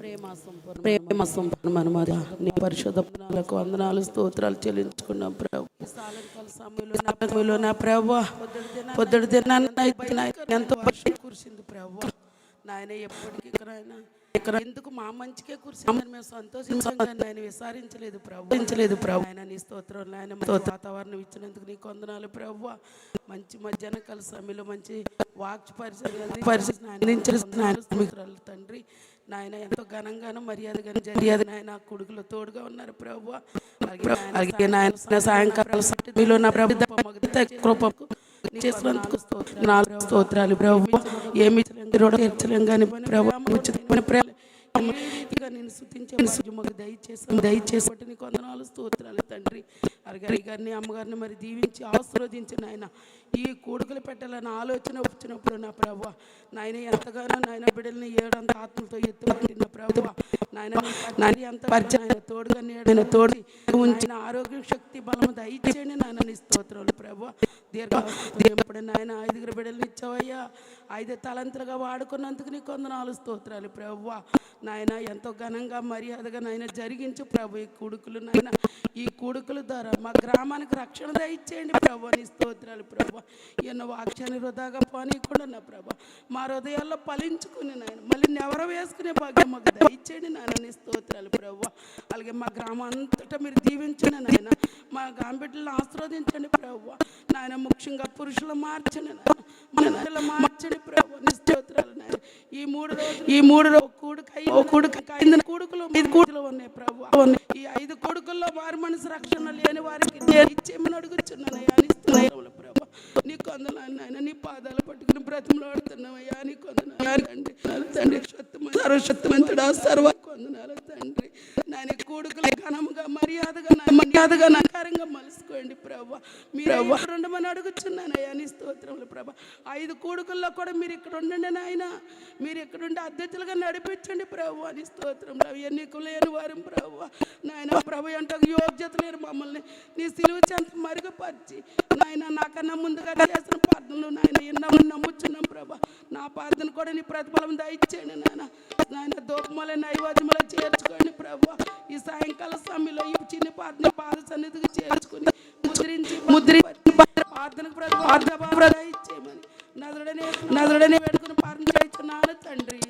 ప్రేమ సంపూర్ణ నీ పరిశుద్ధ వందనాలకు వందనాలు స్తోత్రాలు చెల్లించుకున్నాం ప్రభు. నా ప్రభు పొద్దుడు తిన్నాను ఎంతో వర్షం కురిసింది ప్రభు. నాయన ఎప్పటికీ ఇక్కడ ఇక్కడ ఎందుకు మా మంచికే కురిసింది? మేము సంతోషించంగా ఆయన విసారించలేదు ప్రభు. విసారించలేదు ప్రభు. ఆయన నీ స్తోత్రం ఆయన వాతావరణం ఇచ్చినందుకు నీకు వందనాలు ప్రభు. మంచి మధ్యాహ్న కాల సమయంలో మంచి వాక్ పరిచయం పరిచయం అందించిన తండ్రి. నాయన ఎంతో ఘనంగాను మర్యాదగా మర్యాద నాయన కొడుకులు తోడుగా ఉన్నారు ప్రభు. అలాగే నాయన సాయంకాలం మీలో నా ప్రభు కృపకు చేసినందుకు స్తోత్రాలు ప్రభు. ఏమి తీర్చలేం కానీ ప్రభు. ఉచితమైన ప్రేమ ఇక నేను స్థుతించే మాకు దయచేసి దయచేసి బట్టి నీకు వందనాలు స్తోత్రాలు తండ్రి. అరగారి గారిని అమ్మగారిని మరి దీవించి ఆశీర్వదించిన ఆయన ఈ కూడుకలు పెట్టాలని ఆలోచన వచ్చినప్పుడు నా ప్రభు నాయన ఎంతగానో నాయన బిడ్డల్ని ఏడంత ఆత్మలతో ఎత్తుపట్టిన ప్రభు నాయన నాయన ఎంత పరిచయం తోడుగా నేను తోడి ఉంచిన ఆరోగ్య శక్తి బలము దయచేయండి నాయన నీ స్తోత్రాలు ప్రభు దీర్ఘ దేవుడు నాయన ఐదుగురు బిడ్డలు ఇచ్చావయ్యా. ఐదు తలంతులుగా వాడుకున్నందుకు నీకు కొందనాలు స్తోత్రాలు ప్రభు నాయన ఎంతో ఘనంగా మర్యాదగా నాయన జరిగించు ప్రభు ఈ కొడుకులు నాయన. ఈ కొడుకుల ద్వారా మా గ్రామానికి రక్షణ దయచేయండి ప్రభు నీ స్తోత్రాలు ప్రభు ఎన్నో వాక్యాన్ని వృధాగా పోనీయకుండా నా ప్రభు మా హృదయాల్లో ఫలించుకుని నాయన మళ్ళీ నెవర వేసుకునే భాగ్యం మాకు దయచేయండి నాయన నీ స్తోత్రాలు ప్రభు అలాగే మా గ్రామం అంతటా మీరు దీవించండి నాయన. మా గాంబిడ్డలను ఆస్వాదించండి ప్రభు నాయన ముఖ్యంగా పురుషుల మార్చని మన మార్చని ప్రభు నిస్తోత్రాలు ఈ మూడు ఈ మూడు యోగ్యత లేని మమ్మల్ని నీ సిలువ చెంత మరుగుపరిచి నాయన నాకన్నా ముందుగా చేసిన ప్రార్థనలు నాయన ఎన్నో నమ్ముచున్నాం ప్రభు. నా ప్రార్థన కూడా నీ ప్రతిఫలం దయచేయండి నాయన. నాయన దూపముల నైవేద్యములు చేర్చుకోండి ప్రభు. ఈ సాయంకాల సమయంలో ఈ చిన్న ప్రార్థన పాద సన్నిధికి చేర్చుకుని ముద్రించి ముద్రి ప్రార్థనకు ప్రార్థన దయచేయమని నదుడనే నదుడనే పెట్టుకుని ప్రార్థన చేస్తున్నాను తండ్రి.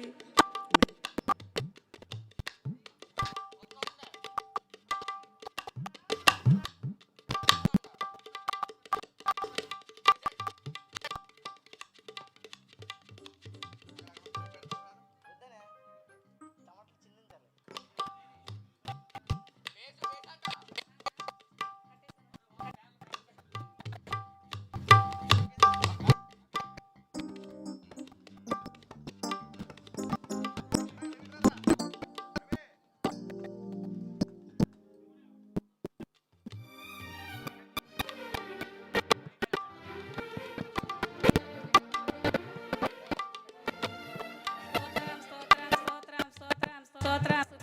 otra.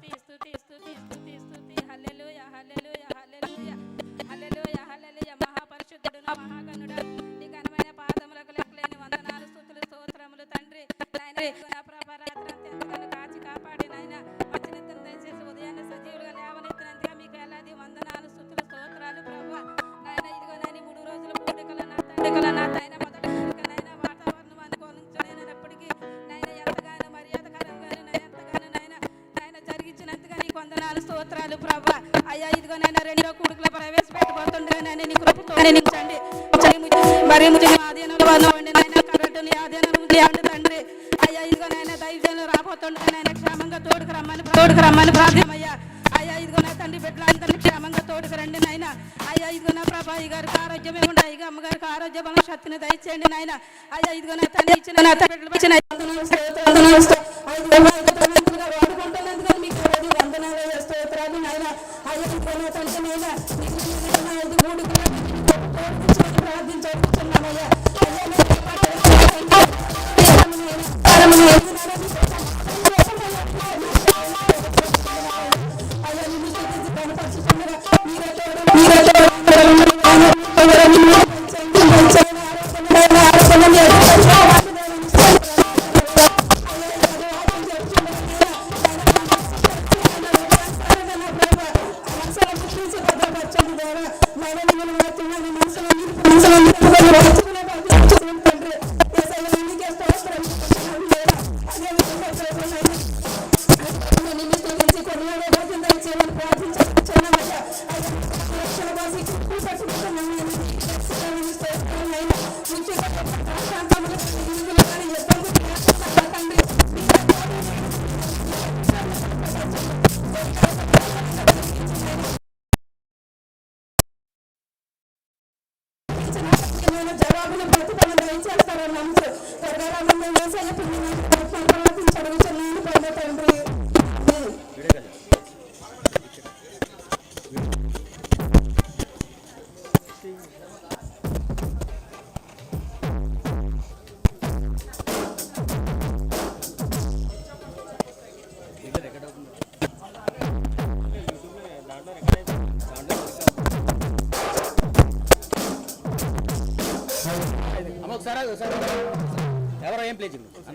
నాయన రెండో కొడుకుల ప్రవేశపెట్టబోతుండగా నాయన నీ కృపతో నిలిచండి మరి ఆధీనంలో వండి నాయన ఆధీనం తండ్రి. అయ్యా ఇదిగో నాయన దైవజనులు రాబోతుండగా నాయన క్షేమంగా తోడుకు రమ్మని తోడుకు రమ్మని ప్రార్థమయ్యా అయ్యా ఇదిగో నా తండ్రి బిడ్డలందరినీ క్షేమంగా తోడుకు రండి నాయన. అయ్యా ఇదిగో నా ప్రభా గారికి ఆరోగ్యమే ఉండే అమ్మగారికి ఆరోగ్య బలం శక్తిని దయచేయండి నాయన. అయ్యా ఇదిగో నా తండ్రి ఇచ్చిన నా తండ్రి ఇచ్చిన వందనాలు స్తోత్రాలు స్తోత్రాలు వాడుకుంటున్నందుకు మీకు కోటి వందనాలు స్తోత్రాలు నాయన అయ్యా ఇదిగో నా తండ్రి నాయన నీకు ఇచ్చిన ఐదు మూడు ప్రార్థించున్నామయ్యా అయ్యా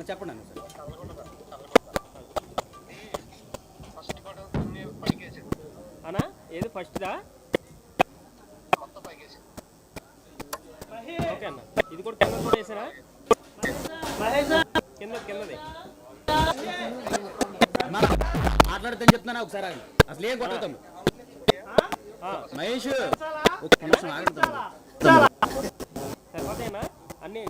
చెప్పండి అన్న సార్. అనా ఏది ఫస్ట్ దా ఓకే అన్న. ఇది కూడా కింద కూడా వేసారా? కింద కిందది. మాట్లాడితే చెప్తున్నా ఒకసారి ఆగండి. అసలు ఏం కొట్టతాం ఆ, మహేష్ ఒక్క నిమిషం ఆగండి. అన్నీ.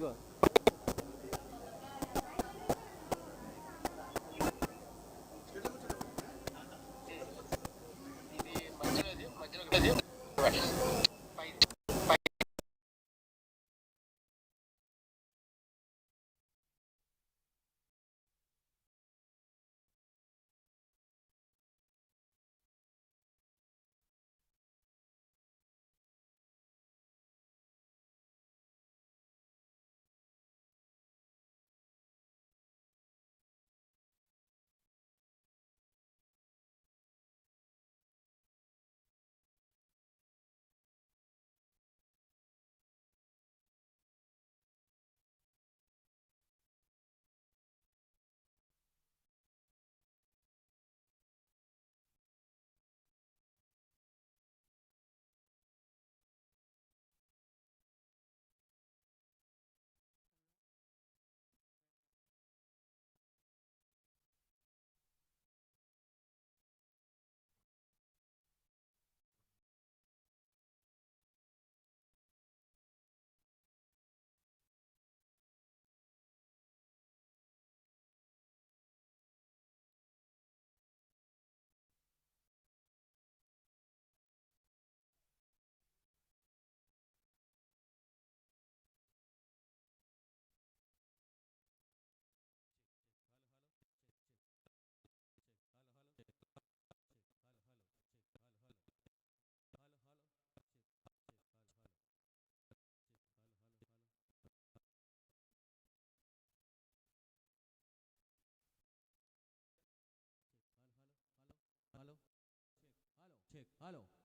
check.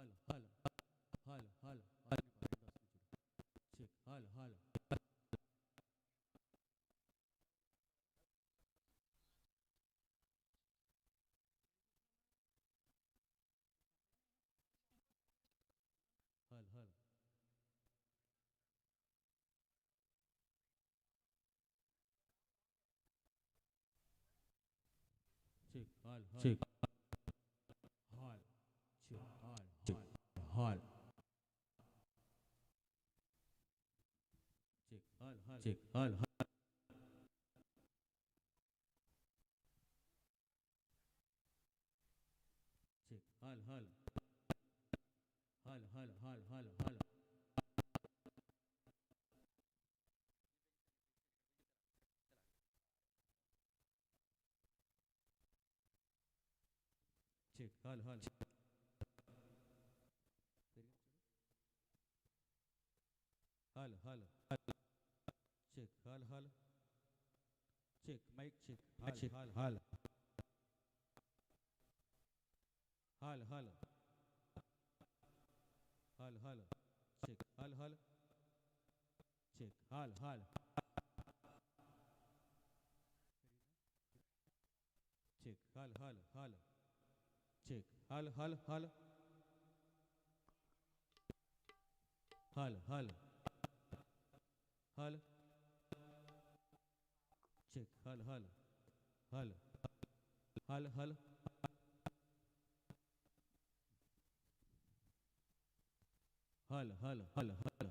hala hala hala hala aynı parayı Çek hala hala. Hala hala. Çek hala hala. Çek. चेक हल हल चेक हल हल हल हल हल हल हल चेक हल हल هلا هلا check hal hal. Check mic check hal check. hal hal. Hal hal. Hal hal. Check hal hal. Check hal hal. Check hal hal hal. Check hal hal hal. Hal hal. Hal. تشيك هلا هلا هلا هلا هلا هلا هلا هلا هلا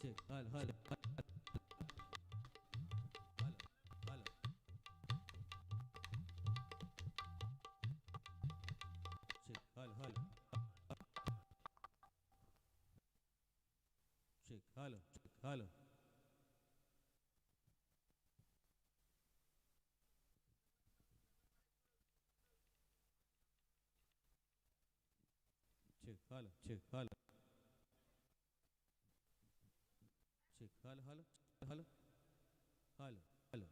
تشيك هلا هلا Jalo, jalo. Check, halo, check, halo. Check, halo, halo, halo. Halo, halo.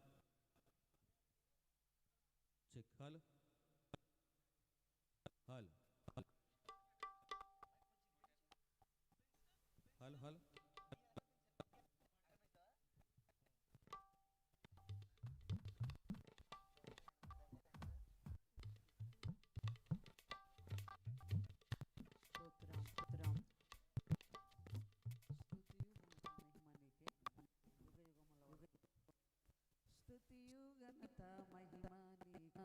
Check, halo. ಸ್ತುತಿಯುಗ ಮಹಿಮಾನಿಗೆ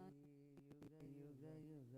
ಯುಗ ಯುಗ ಯುಗ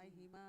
महिमा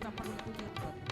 在旁边